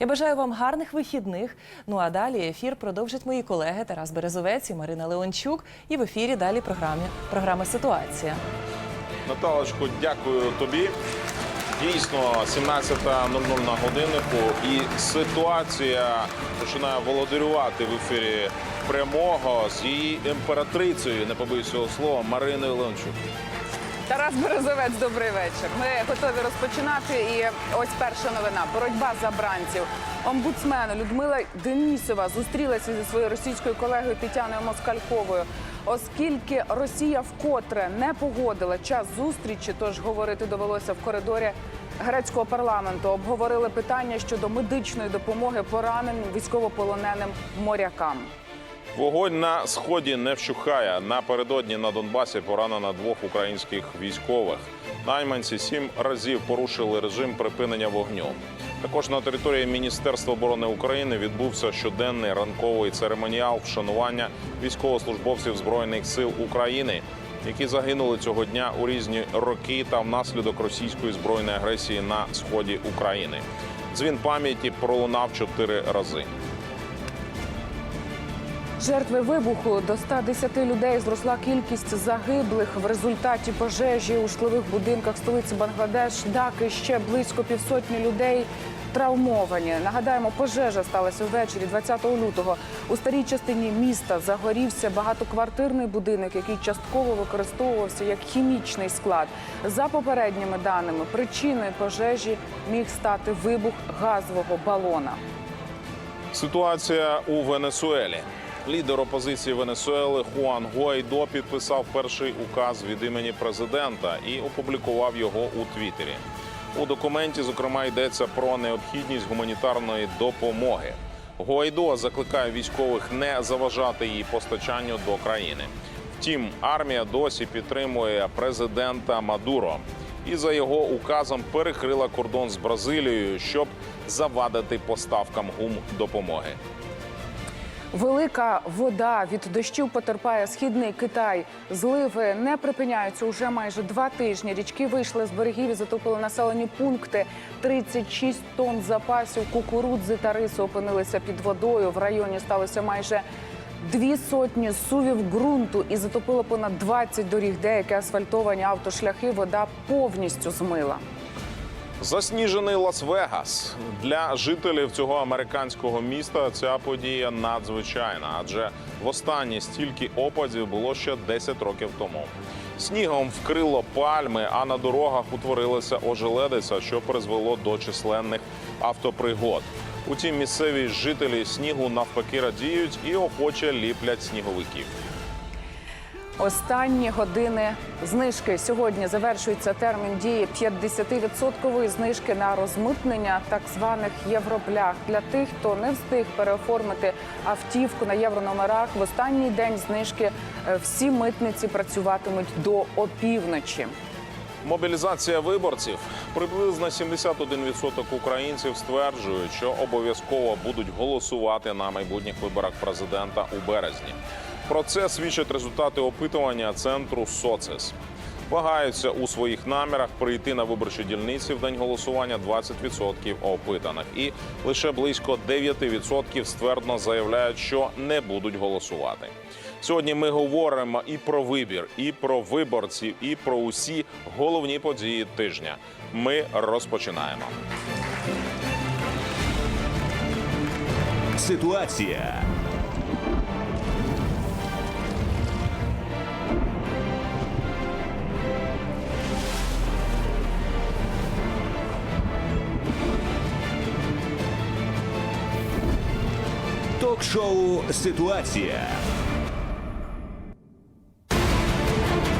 Я бажаю вам гарних вихідних. Ну а далі ефір продовжать мої колеги Тарас Березовець і Марина Леончук. І в ефірі далі програмі програма Ситуація. Наталочко, дякую тобі. Дійсно, 17.00 на годиннику, і ситуація починає володарювати в ефірі прямого з її імператрицею, не побоюсь цього слова, Мариною Ленчук. Тарас Березовець, добрий вечір. Ми готові розпочинати. І ось перша новина: боротьба за бранців. Омбудсмен Людмила Денісова зустрілася зі своєю російською колегою Тетяною Москальковою. Оскільки Росія вкотре не погодила час зустрічі, тож говорити довелося в коридорі грецького парламенту. Обговорили питання щодо медичної допомоги пораненим військовополоненим морякам. Вогонь на сході не вщухає. Напередодні на Донбасі поранено двох українських військових. Найманці сім разів порушили режим припинення вогню. Також на території Міністерства оборони України відбувся щоденний ранковий церемоніал вшанування військовослужбовців збройних сил України, які загинули цього дня у різні роки та внаслідок російської збройної агресії на сході України. Дзвін пам'яті пролунав чотири рази. Жертви вибуху до 110 людей зросла кількість загиблих в результаті пожежі у житлових будинках столиці Бангладеш. Даки ще близько півсотні людей травмовані. Нагадаємо, пожежа сталася ввечері 20 лютого. У старій частині міста загорівся багатоквартирний будинок, який частково використовувався як хімічний склад. За попередніми даними, причиною пожежі міг стати вибух газового балона. Ситуація у Венесуелі. Лідер опозиції Венесуели Хуан Гуайдо підписав перший указ від імені президента і опублікував його у Твіттері. У документі, зокрема, йдеться про необхідність гуманітарної допомоги. Гуайдо закликає військових не заважати її постачанню до країни. Втім, армія досі підтримує президента Мадуро і за його указом перекрила кордон з Бразилією, щоб завадити поставкам гумдопомоги. Велика вода від дощів потерпає східний Китай. Зливи не припиняються уже майже два тижні. Річки вийшли з берегів і затопили населені пункти. 36 тонн запасів кукурудзи та рису опинилися під водою. В районі сталося майже дві сотні сувів ґрунту і затопило понад 20 доріг. Деякі асфальтовані автошляхи вода повністю змила. Засніжений Лас-Вегас для жителів цього американського міста. Ця подія надзвичайна, адже востаннє стільки опадів було ще 10 років тому. Снігом вкрило пальми, а на дорогах утворилася ожеледиця, що призвело до численних автопригод. Утім, місцеві жителі снігу навпаки радіють і охоче ліплять сніговиків. Останні години знижки сьогодні завершується термін дії 50% знижки на розмитнення так званих євроблях для тих, хто не встиг переоформити автівку на єврономерах. В останній день знижки е, всі митниці працюватимуть до опівночі. Мобілізація виборців приблизно 71% українців стверджують, що обов'язково будуть голосувати на майбутніх виборах президента у березні. Про це свідчать результати опитування центру Соцес. Вагаються у своїх намірах прийти на виборчі дільниці в день голосування 20% опитаних, і лише близько 9% ствердно заявляють, що не будуть голосувати. Сьогодні ми говоримо і про вибір, і про виборців, і про усі головні події тижня. Ми розпочинаємо. Ситуація. Ток-шоу Ситуація.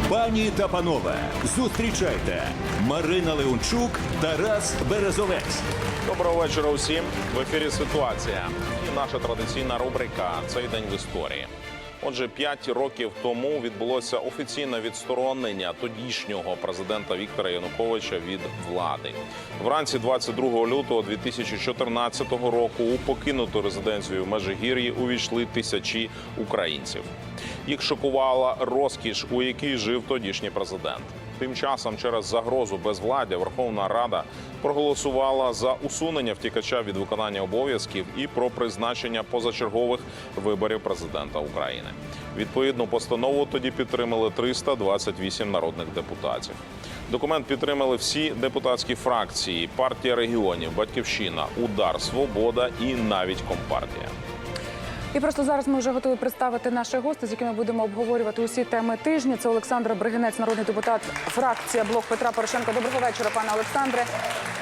Пані та панове, зустрічайте Марина Леончук, Тарас Березовець. Доброго вечора усім. В ефірі ситуація і наша традиційна рубрика Цей день в історії. Отже, п'ять років тому відбулося офіційне відсторонення тодішнього президента Віктора Януковича від влади. Вранці 22 лютого 2014 року у покинуту резиденцію в Межигір'ї увійшли тисячі українців. Їх шокувала розкіш, у якій жив тодішній президент. Тим часом, через загрозу безвладдя, Верховна Рада проголосувала за усунення втікача від виконання обов'язків і про призначення позачергових виборів президента України. Відповідну постанову тоді підтримали 328 народних депутатів. Документ підтримали всі депутатські фракції, партія регіонів, Батьківщина, Удар, Свобода і навіть Компартія. І просто зараз ми вже готові представити наших гостей, з якими будемо обговорювати усі теми тижня. Це Олександр Бригинець, народний депутат, фракція Блок Петра Порошенка. Доброго вечора, пане Олександре.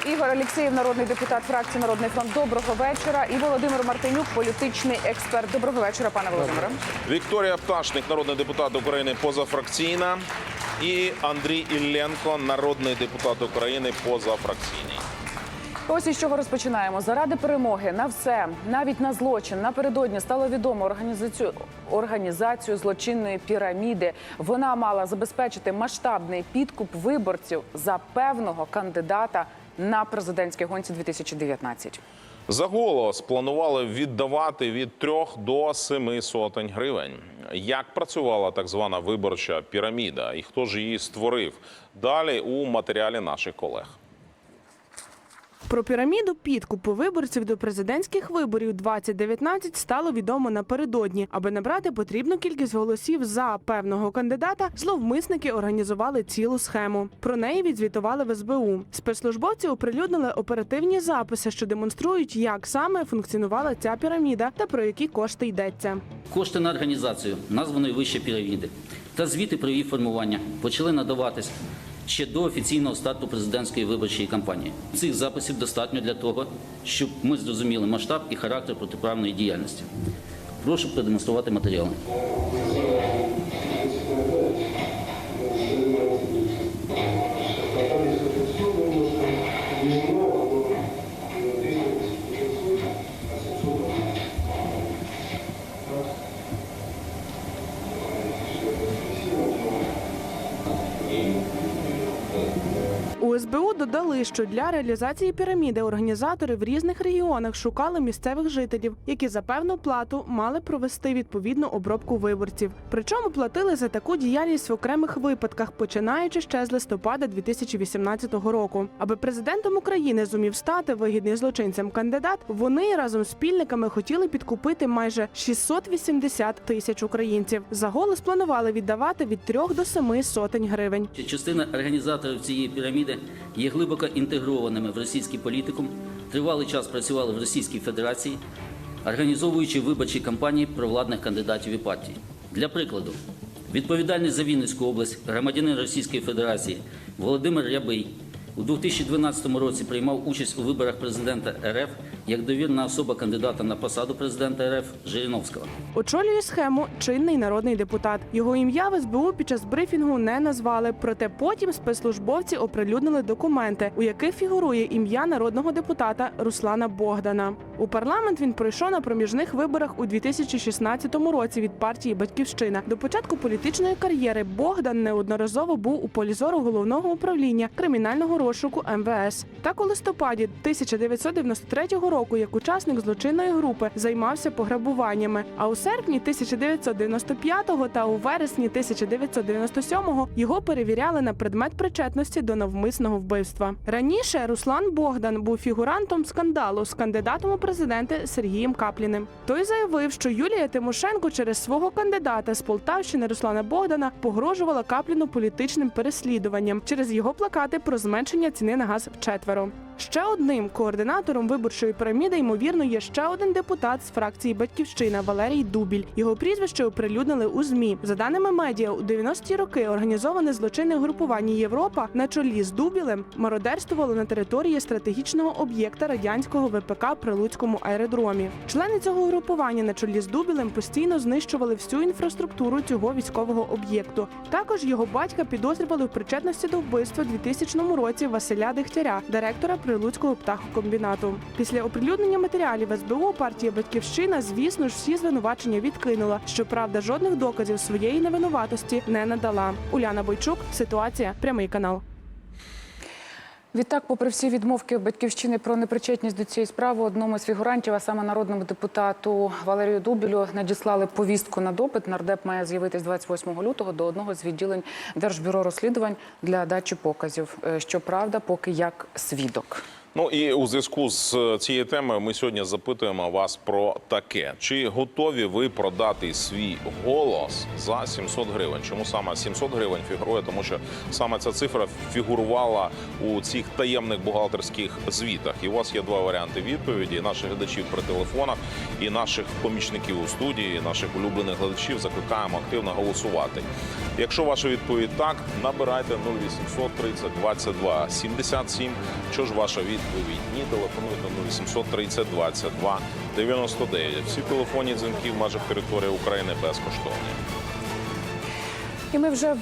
Ігор Алєксєєв, народний депутат фракції Народний фронт. Доброго вечора. І Володимир Мартинюк, політичний експерт. Доброго вечора, пане Володимире. Вікторія Пташник, народний депутат України позафракційна. І Андрій Ілленко, народний депутат України позафракційний. Ось із чого розпочинаємо. Заради перемоги на все, навіть на злочин. Напередодні стало відомо організацію організацію злочинної піраміди. Вона мала забезпечити масштабний підкуп виборців за певного кандидата на президентській гонці 2019. За голос планували віддавати від трьох до семи сотень гривень. Як працювала так звана виборча піраміда і хто ж її створив? Далі у матеріалі наших колег. Про піраміду підкупу виборців до президентських виборів 2019 стало відомо напередодні. Аби набрати потрібну кількість голосів за певного кандидата, зловмисники організували цілу схему. Про неї відзвітували в СБУ. Спецслужбовці оприлюднили оперативні записи, що демонструють, як саме функціонувала ця піраміда та про які кошти йдеться. Кошти на організацію названої вище піраміди та звіти про її формування почали надаватись ще до офіційного старту президентської виборчої кампанії. Цих записів достатньо для того, щоб ми зрозуміли масштаб і характер протиправної діяльності. Прошу продемонструвати матеріали. Додали, що для реалізації піраміди організатори в різних регіонах шукали місцевих жителів, які за певну плату мали провести відповідну обробку виборців. Причому платили за таку діяльність в окремих випадках, починаючи ще з листопада 2018 року. Аби президентом України зумів стати вигідний злочинцям кандидат, вони разом з спільниками хотіли підкупити майже 680 тисяч українців. За голос планували віддавати від 3 до 7 сотень гривень. Частина організаторів цієї піраміди є глибоко інтегрованими в російський політикум, тривалий час працювали в Російській Федерації, організовуючи виборчі кампанії провладних кандидатів і партій. Для прикладу, відповідальний за Вінницьку область громадянин Російської Федерації Володимир Рябий у 2012 році приймав участь у виборах президента РФ як довірна особа кандидата на посаду президента РФ Жириновського. Очолює схему чинний народний депутат. Його ім'я в СБУ під час брифінгу не назвали. Проте потім спецслужбовці оприлюднили документи, у яких фігурує ім'я народного депутата Руслана Богдана. У парламент він пройшов на проміжних виборах у 2016 році від партії Батьківщина. До початку політичної кар'єри Богдан неодноразово був у полі зору головного управління кримінального розшуку МВС. Так у листопаді 1993 року, як учасник злочинної групи, займався пограбуваннями. А у серпні 1995 та у вересні 1997 його перевіряли на предмет причетності до навмисного вбивства. Раніше Руслан Богдан був фігурантом скандалу з кандидатом у президенти Сергієм Капліним. Той заявив, що Юлія Тимошенко через свого кандидата з Полтавщини Руслана Богдана погрожувала Капліну політичним переслідуванням через його плакати про зменшення ціни на газ вчетверо. Ще одним координатором виборчої піраміди, ймовірно, є ще один депутат з фракції Батьківщина Валерій Дубіль. Його прізвище оприлюднили у змі. За даними медіа, у 90-ті роки організоване злочинне групування Європа на чолі з Дубілем мародерствувало на території стратегічного об'єкта радянського ВПК при Луцькому аеродромі. Члени цього групування на чолі з Дубілем постійно знищували всю інфраструктуру цього військового об'єкту. Також його батька підозрювали в причетності до вбивства у 2000 році Василя Дегтяря, директора Прилуцького птахокомбінату. Після оприлюднення матеріалів СБУ партія Батьківщина, звісно ж, всі звинувачення відкинула. Щоправда, жодних доказів своєї невинуватості не надала. Уляна Бойчук, ситуація, прямий канал. Відтак, попри всі відмовки батьківщини про непричетність до цієї справи, одному з фігурантів, а саме народному депутату Валерію Дубілю, надіслали повістку на допит. Нардеп має з'явитись 28 лютого до одного з відділень Держбюро розслідувань для дачі показів. Е, Щоправда, поки як свідок. Ну і у зв'язку з е, цією темою ми сьогодні запитуємо вас про таке: чи готові ви продати свій голос за 700 гривень? Чому саме 700 гривень фігурує? Тому що саме ця цифра фігурувала у цих таємних бухгалтерських звітах. І у вас є два варіанти відповіді. Наших глядачів при телефонах, і наших помічників у студії, наших улюблених глядачів закликаємо активно голосувати. Якщо ваша відповідь так, набирайте 0800 30 22 77. Що ж ваша відповідь? Ні, телефонуйте 0800 30 22 99. Всі телефонні дзвінки в межах території України безкоштовні. І ми вже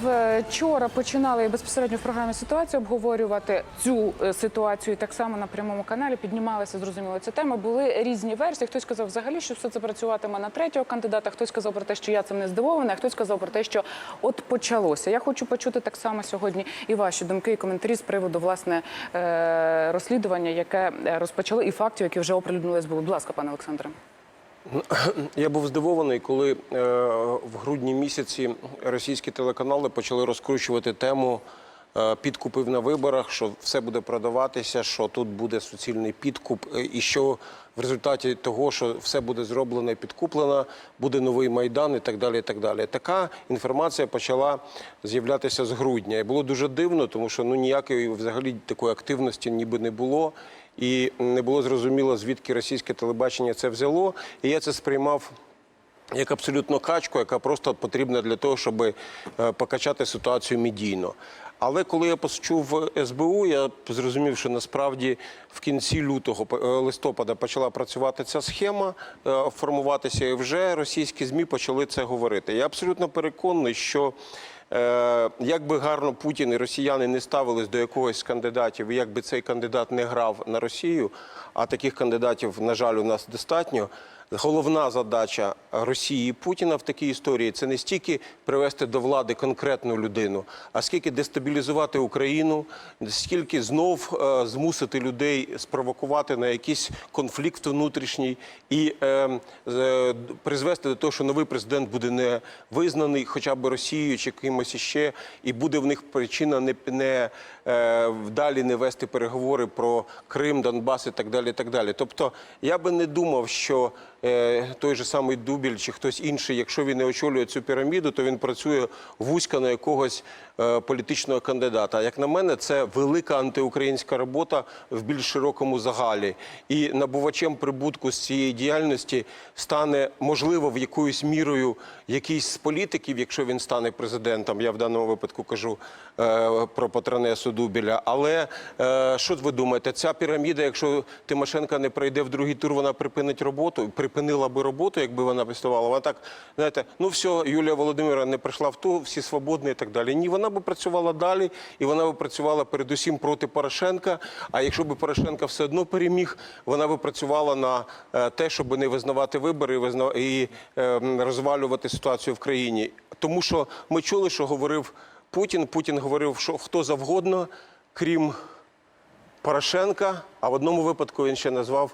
вчора починали безпосередньо в програмі ситуацію обговорювати цю е, ситуацію. Так само на прямому каналі піднімалася зрозуміло ця тема. Були різні версії. Хтось сказав взагалі, що все це працюватиме на третього кандидата. Хтось сказав про те, що я цим не здивована. а Хтось сказав про те, що от почалося. Я хочу почути так само сьогодні і ваші думки і коментарі з приводу власне е, розслідування, яке е, розпочали, і фактів, які вже оприлюднили СБУ. Будь ласка, пане Олександре. Я був здивований, коли е, в грудні місяці російські телеканали почали розкручувати тему е, підкупів на виборах, що все буде продаватися, що тут буде суцільний підкуп, е, і що в результаті того, що все буде зроблено і підкуплено, буде новий майдан і так далі. І так далі. Така інформація почала з'являтися з грудня. І було дуже дивно, тому що ну ніякої взагалі такої активності ніби не було. І не було зрозуміло, звідки російське телебачення це взяло. І я це сприймав як абсолютно качку, яка просто потрібна для того, щоб е, покачати ситуацію медійно. Але коли я почув СБУ, я зрозумів, що насправді в кінці лютого е, листопада почала працювати ця схема, е, формуватися, і вже російські змі почали це говорити. Я абсолютно переконаний, що як би гарно Путін і росіяни не ставились до якогось з кандидатів, і як би цей кандидат не грав на Росію, а таких кандидатів, на жаль, у нас достатньо. Головна задача Росії і Путіна в такій історії це не стільки привести до влади конкретну людину, а скільки дестабілізувати Україну, скільки знов е, змусити людей спровокувати на якийсь конфлікт внутрішній і е, з- призвести до того, що новий президент буде не визнаний, хоча б Росією чи кимось іще, і буде в них причина не, не е, далі не вести переговори про Крим, Донбас і так далі. І так далі. Тобто я би не думав, що е, той же самий Дубіль чи хтось інший, якщо він не очолює цю піраміду, то він працює вузько на якогось е, політичного кандидата. Як на мене, це велика антиукраїнська робота в більш широкому загалі. І набувачем прибутку з цієї діяльності стане можливо в якоюсь мірою якийсь з політиків, якщо він стане президентом. Я в даному випадку кажу е, про патронесу Дубіля. Але е, що ви думаєте, ця піраміда, якщо Тимошенка не пройде в другий тур, вона припинить роботу, припинила би роботу, якби вона працювала. Вона так, знаєте, ну все, Юлія Володимира не прийшла в ту, всі свободні і так далі. Ні, вона би працювала далі, і вона би працювала передусім проти Порошенка. А якщо б Порошенка все одно переміг, вона би працювала на е, те, щоб не визнавати вибори і, визна... і е, м, розвалювати ситуацію в країні. Тому що ми чули, що говорив Путін. Путін говорив, що хто завгодно, крім Порошенка, а в одному випадку він ще назвав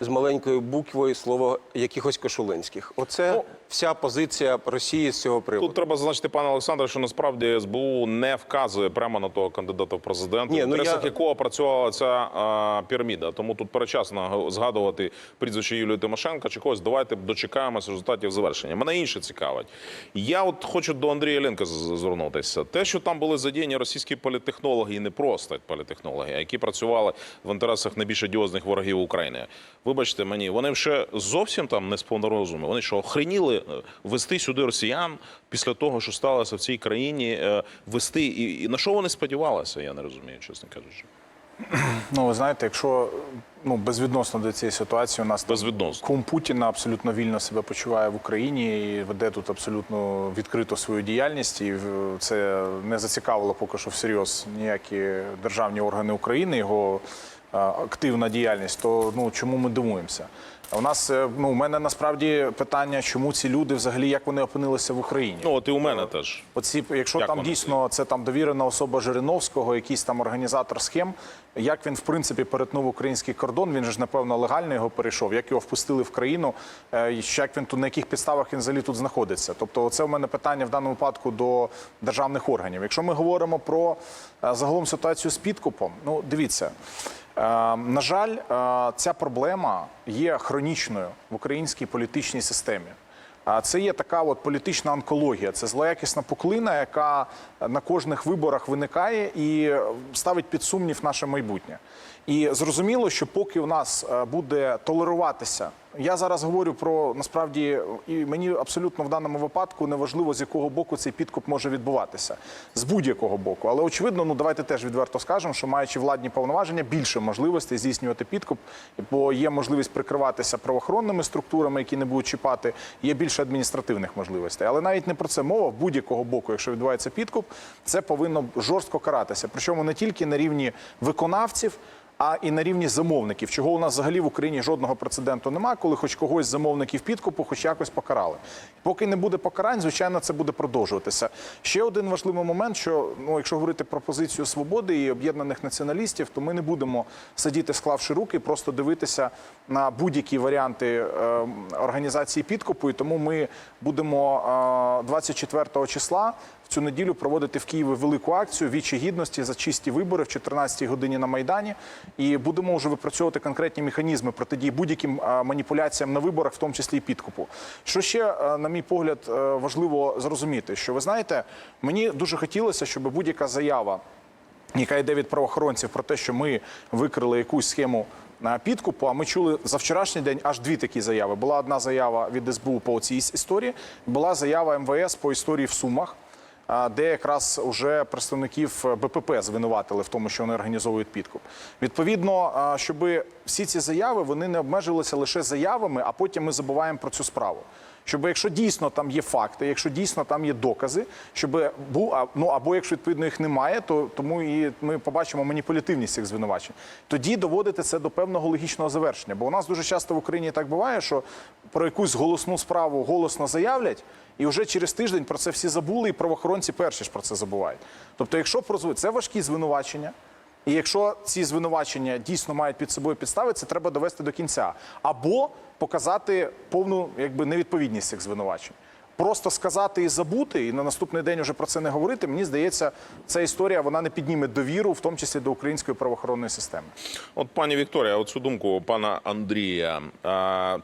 з маленької буквою слово якихось кошулинських. Оце Ну, вся позиція Росії з цього приводу. Тут треба зазначити, пане Олександре, що насправді СБУ не вказує прямо на того кандидата в президенти, Ні, в ну я- якого працювала ця а, піраміда. Тому тут перечасно згадувати прізвище Юлії Тимошенка чи когось. Давайте дочекаємося результатів завершення. Мене інше цікавить. Я от хочу до Андрія Ленка звернутися. Те, що там були задіяні російські політехнологи, і не просто політехнологи, а які працювали в інтересах найбільш одіозних ворогів України. Вибачте мені, вони ще зовсім там не сповна розуму. Вони що охреніли е, вести сюди росіян після того, що сталося в цій країні, е, вести і, і на що вони сподівалися? Я не розумію, чесно кажучи. Ну, ви знаєте, якщо ну безвідносно до цієї ситуації, у нас Безвідносно. кум Путіна абсолютно вільно себе почуває в Україні і веде тут абсолютно відкрито свою діяльність, і це не зацікавило поки що всерйоз ніякі державні органи України. Його активна діяльність, то ну чому ми дивуємося? У нас е, ну у мене насправді питання, чому ці люди взагалі як вони опинилися в Україні? Ну от і у мене теж. Оці, якщо Як там вони дійсно це там довірена особа Жириновського, якийсь там організатор схем, як він в принципі перетнув український кордон, він же ж напевно легально його перейшов, як його впустили в країну, е, як він тут на яких підставах він взагалі тут знаходиться. Тобто, це у мене питання в даному випадку до державних органів. Якщо ми говоримо про е, загалом ситуацію з підкупом, ну дивіться. Е, На жаль, е, ця проблема є хронічною в українській політичній системі. Це є така от політична онкологія. Це злоякісна пуклина, яка на кожних виборах виникає і ставить під сумнів наше майбутнє. І зрозуміло, що поки у нас е, буде толеруватися, я зараз говорю про насправді, і мені абсолютно в даному випадку не важливо, з якого боку цей підкуп може відбуватися, з будь-якого боку. Але очевидно, ну давайте теж відверто скажемо, що маючи владні повноваження, більше можливостей здійснювати підкуп, бо є можливість прикриватися правоохоронними структурами, які не будуть чіпати. Є більше адміністративних можливостей. Але навіть не про це мова. В будь-якого боку, якщо відбувається підкуп, це повинно жорстко каратися. Причому не тільки на рівні виконавців. А і на рівні замовників, чого у нас взагалі в Україні жодного прецеденту немає, коли хоч когось з замовників підкупу, хоч якось покарали. Поки не буде покарань, звичайно, це буде продовжуватися. Ще один важливий момент: що ну, якщо говорити про позицію свободи і об'єднаних націоналістів, то ми не будемо сидіти, склавши руки, просто дивитися на будь-які варіанти е, організації підкупу. І тому ми будемо е, 24 числа цю неділю проводити в Києві велику акцію Вічі гідності за чисті вибори в 14-й годині на Майдані. І будемо вже випрацьовувати конкретні механізми протидії будь-яким маніпуляціям на виборах, в тому числі і підкупу. Що ще, на мій погляд, е, важливо зрозуміти, що ви знаєте, мені дуже хотілося, щоб будь-яка заява яка йде від правоохоронців про те, що ми викрили якусь схему на підкупу. А ми чули за вчорашній день аж дві такі заяви. Була одна заява від СБУ по цій історії, була заява МВС по історії в Сумах. Де якраз уже представників БПП звинуватили в тому, що вони організовують підкуп. Відповідно, щоб всі ці заяви вони не обмежилися лише заявами, а потім ми забуваємо про цю справу. Щоб якщо дійсно там є факти, якщо дійсно там є докази, щоб був ну або якщо відповідно їх немає, то тому і ми побачимо маніпулятивність цих звинувачень. Тоді доводити це до певного логічного завершення. Бо у нас дуже часто в Україні так буває, що про якусь голосну справу голосно заявлять, і вже через тиждень про це всі забули, і правоохоронці перші ж про це забувають. Тобто, якщо прозвуть, це важкі звинувачення. І якщо ці звинувачення дійсно мають під собою підстави, це треба довести до кінця. Або показати повну якби, невідповідність цих звинувачень. Просто сказати і забути, і на наступний день вже про це не говорити. Мені здається, ця історія вона не підніме довіру, в тому числі до української правоохоронної системи. От пані Вікторія, оцю думку пана Андрія.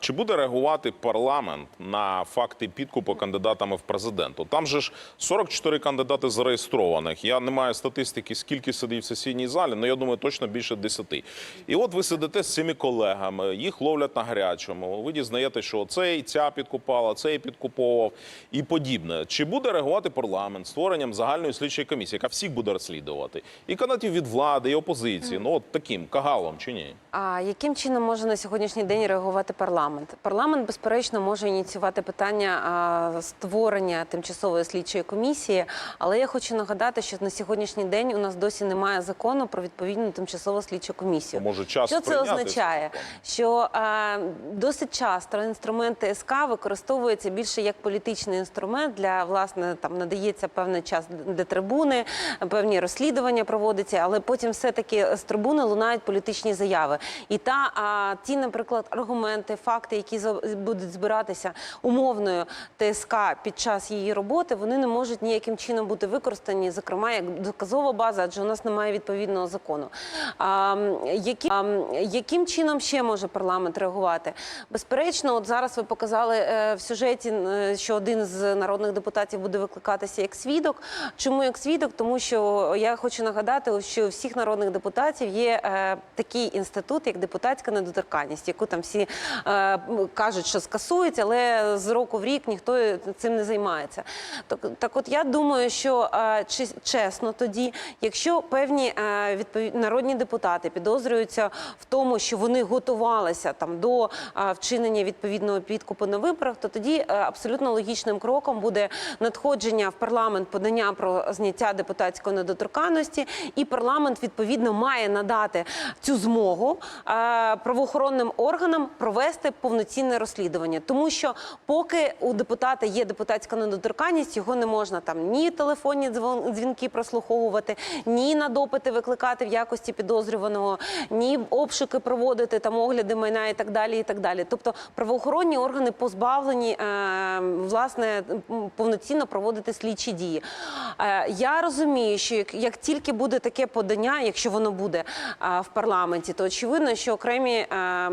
Чи буде реагувати парламент на факти підкупу кандидатами в президенту? Там же ж 44 кандидати зареєстрованих. Я не маю статистики, скільки сидить в сесійній залі, але я думаю, точно більше 10. І от ви сидите з цими колегами, їх ловлять на гарячому. Ви дізнаєте, що цей ця підкупала, цей підкуповував і подібне. Чи буде реагувати парламент створенням загальної слідчої комісії, яка всіх буде розслідувати? І кандидатів від влади, і опозиції. Ну от таким кагалом чи ні? А яким чином може на сьогоднішній день реагувати парламент? Парламент, безперечно, може ініціювати питання а, створення тимчасової слідчої комісії, але я хочу нагадати, що на сьогоднішній день у нас досі немає закону про відповідну тимчасову слідчу комісію. Може, час що це означає? Що а, досить часто інструменти СК використовуються більше як політичний інструмент для власне там надається певний час де трибуни, певні розслідування проводяться, але потім все таки з трибуни лунають політичні заяви. І та а, ті, наприклад, аргументи, факти, які будуть збиратися умовною ТСК під час її роботи, вони не можуть ніяким чином бути використані, зокрема як доказова база, адже у нас немає відповідного закону. А, які, а, яким чином ще може парламент реагувати? Безперечно, от зараз ви показали е, в сюжеті, е, що один з народних депутатів буде викликатися як свідок. Чому як свідок? Тому що я хочу нагадати, що у всіх народних депутатів є е, такий інститут, як депутатська недоторканність, яку там всі е, кажуть, що скасують, але з року в рік ніхто цим не займається. Так, так от я думаю, що е, чесно тоді, якщо певні е, відповід... народні депутати підозрюються в тому, що вони готувалися там до е, вчинення відповідного підкупу на виборах, то тоді е, абсолютно логічно. Логічним кроком буде надходження в парламент подання про зняття депутатської недоторканності, і парламент відповідно має надати цю змогу е, правоохоронним органам провести повноцінне розслідування, тому що поки у депутата є депутатська недоторканність, його не можна там ні телефонні дзвінки прослуховувати, ні на допити викликати в якості підозрюваного, ні обшуки проводити там огляди майна і так далі. І так далі. Тобто правоохоронні органи позбавлені е, власне м, повноцінно проводити слідчі дії. Е, я розумію, що як, як тільки буде таке подання, якщо воно буде е, в парламенті, то очевидно, що окремі е,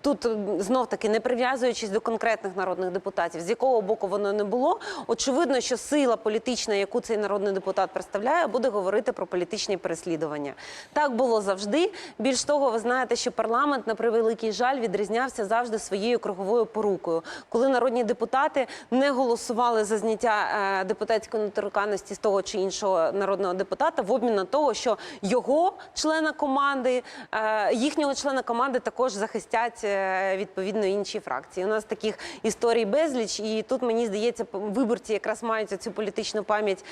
тут знов таки не прив'язуючись до конкретних народних депутатів, з якого боку воно не було, очевидно, що сила політична, яку цей народний депутат представляє, буде говорити про політичні переслідування. Так було завжди. Більш того, ви знаєте, що парламент на превеликий жаль відрізнявся завжди своєю круговою порукою, коли народні депутати не голосували за зняття е, депутатської недоторканності з того чи іншого народного депутата в обмін на того, що його члена команди, е, їхнього члена команди також захистять е, відповідно інші фракції. У нас таких історій безліч, і тут мені здається, виборці якраз мають цю політичну пам'ять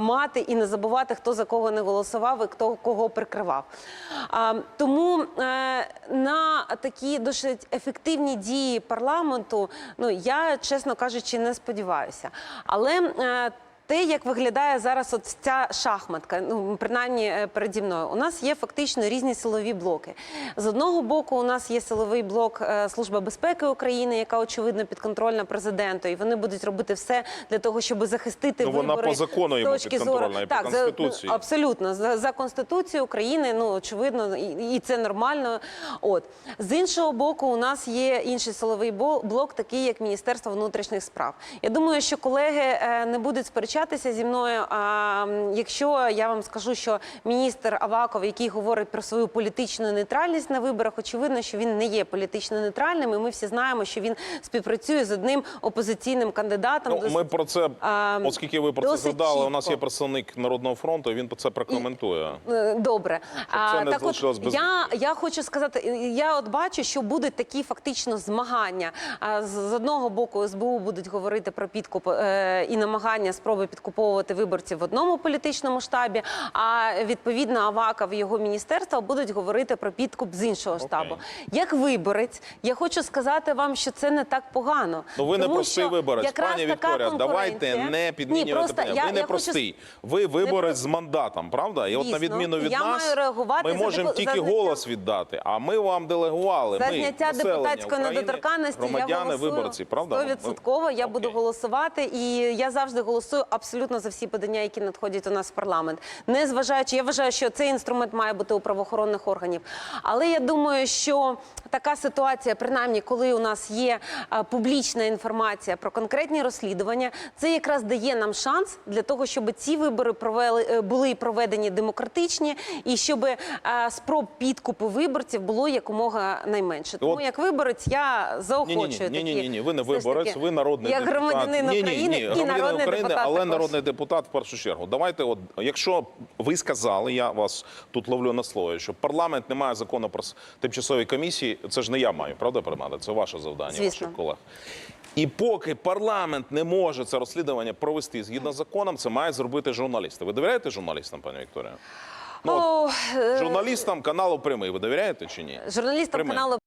мати і не забувати, хто за кого не голосував і хто кого прикривав. Тому на такі досить ефективні дії парламенту, ну я чесно кажучи, не сподіваюся. Але е, те, як виглядає зараз от ця шахматка, ну принаймні е, переді мною, у нас є фактично різні силові блоки. З одного боку, у нас є силовий блок е, Служба безпеки України, яка очевидно підконтрольна президенту, і вони будуть робити все для того, щоб захистити Ну, вона вибори по закону йому точки зору підконтрольна, і по так, за- абсолютно за, за конституцією України. Ну очевидно, і, і це нормально. От з іншого боку, у нас є інший силовий блок, такий як Міністерство внутрішніх справ. Я думаю, що колеги е, не будуть сперечатися зі мною. А якщо я вам скажу, що міністр Аваков, який говорить про свою політичну нейтральність на виборах, очевидно, що він не є політично нейтральним. І ми всі знаємо, що він співпрацює з одним опозиційним кандидатом. Ну, ми про це, а, оскільки ви про це згадали, у нас є представник Народного фронту, він про це прокоментує. Е, Добре, не так от без- я, я хочу сказати, я от бачу, що будуть такі фактично змагання. А, З, з одного боку СБУ будуть говорити про підкуп е, і намагання спроби підкуповувати виборців в одному політичному штабі. А відповідно Аваков і його міністерство будуть говорити про підкуп з іншого штабу. Як виборець, я хочу сказати вам, що це не так погано. Ну ви не простий виборець, пані Вікторія. Давайте не підмінювати просто я- Ви не я хочу простий. Ви виборець про- з мандатом, правда? І от на відміну від Я нас, маю реагувати ми можемо тільки за зняття- голос віддати. А ми вам делегували. За зняття депутатської недоторканності я голосую виборці, правда? Стовідсотково я Окей. буду голосувати, і я завжди голосую абсолютно за всі подання, які надходять у нас в парламент. Не зважаючи, я вважаю, що цей інструмент має бути у правоохоронних органів. Але я думаю, що така ситуація, принаймні, коли у нас є публічна інформація про конкретні розслідування, це якраз дає нам шанс для того, щоб ці вибори провели е, були проведені демократичні, і щоб е, спроб підкупу виборців було якомога найменше. Тому От- як виборець я заохочую Ні, ні, ні, ні, такі, ні, ви не виборець, таки, ви народний як депутат. громадянин України ні, ні, і громадянин народний України, депутат але. Народний депутат в першу чергу. Давайте, от якщо ви сказали, я вас тут ловлю на слово, що парламент не має закону про тимчасові комісії. Це ж не я маю, правда, приймати? Це ваше завдання, Звісно. ваших колег. І поки парламент не може це розслідування провести згідно з законом, це мають зробити журналісти. Ви довіряєте журналістам, пані Вікторія? Ну, О, е, журналістам каналу прямий. Ви довіряєте чи ні? журналістам Прямий. каналу